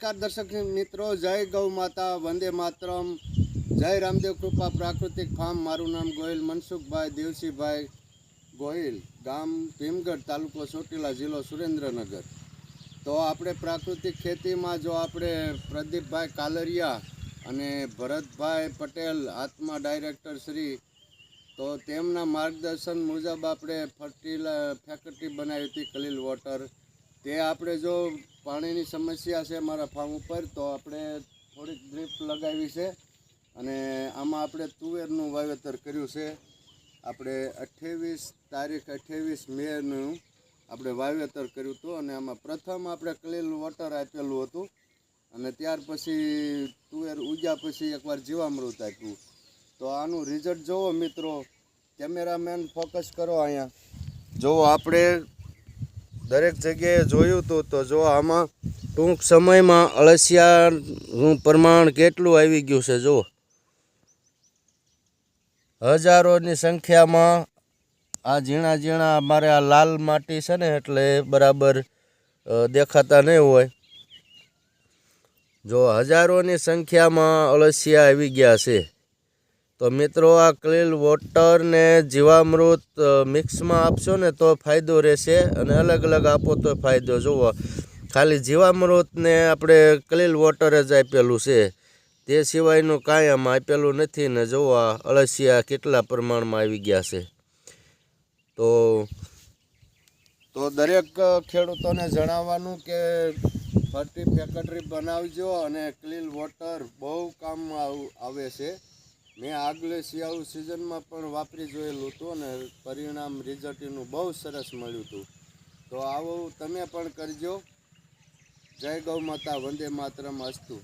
નમસ્કાર દર્શક મિત્રો, જય ગૌ માતા, વંદે માતરમ. જય રામદેવ કૃપા પ્રાકૃતિક ફાર્મ. મારું નામ ગોહિલ મનસુખભાઈ, દેવસીભાઈ ગોહિલ, ગામ ભીમગઢ, તાલુકો ચોટીલા જિલ્લો સુરેન્દ્રનગર. તો આપણે પ્રાકૃતિક ખેતીમાં જો આપણે પ્રદીપભાઈ કાલરિયા અને ભરતભાઈ પટેલ, આત્મા ડાયરેક્ટર શ્રી, તો તેમના માર્ગદર્શન મુજબ આપણે ફર્ટિલા, ફેકલ્ટી બનાવી હતી કલીલ વોટર. તે આપણે જો પાણીની સમસ્યા છે મારા ફાર્મ ઉપર, તો આપણે થોડીક ડ્રીપ લગાવી છે. અને આમાં આપણે તુવેરનું વાવેતર કર્યું છે. આપણે અઠ્ઠાવીસ તારીખ અઠ્ઠાવીસ મેનું આપણે વાવેતર કર્યું હતું અને આમાં પ્રથમ આપણે ક્લીન વોટર આપેલું હતું. અને ત્યાર પછી તુવેર ઉગ્યા પછી એકવાર જીવામૃત આપ્યું. તો આનું રિઝલ્ટ જોવો મિત્રો. કેમેરામેન ફોકસ કરો અહીંયા. જો આપણે દરેક જગ્યાએ જોયું હતું તો જો આમાં ટૂંક સમયમાં અળસિયાનું પ્રમાણ કેટલું આવી ગયું છે જો હજારોની સંખ્યામાં આ ઝીણા ઝીણા અમારે આ લાલ માટી છે ને એટલે બરાબર દેખાતા નહીં હોય. જો હજારોની સંખ્યામાં અળસિયા આવી ગયા છે. તો મિત્રો આ ક્લીલ વોટર ને જીવામૃત મિક્સમાં આપશો ને તો ફાયદો રહેશે અને અલગ અલગ આપો તો ફાયદો. જુઓ, ખાલી જીવામૃતને આપણે ક્લીલ વોટર જ આપેલું છે. તે સિવાયનું કાંઈ આમાં આપેલું નથી ને જુઓ અળસિયા કેટલા પ્રમાણમાં આવી ગયા છે. તો તો દરેક ખેડૂતોને જણાવવાનું કે ફરતી ફેક્ટરી બનાવજો અને ક્લીન વોટર બહુ આવ- આવે છે. મેં આગલે શિયાળુ સિઝનમાં પણ વાપરી જોયેલું હતું અને પરિણામ રિઝલ્ટ એનું બહુ સરસ મળ્યું હતું. તો આવું તમે પણ કરજો. જય ગૌ માતા, વંદે માતરમ અસ્તુ.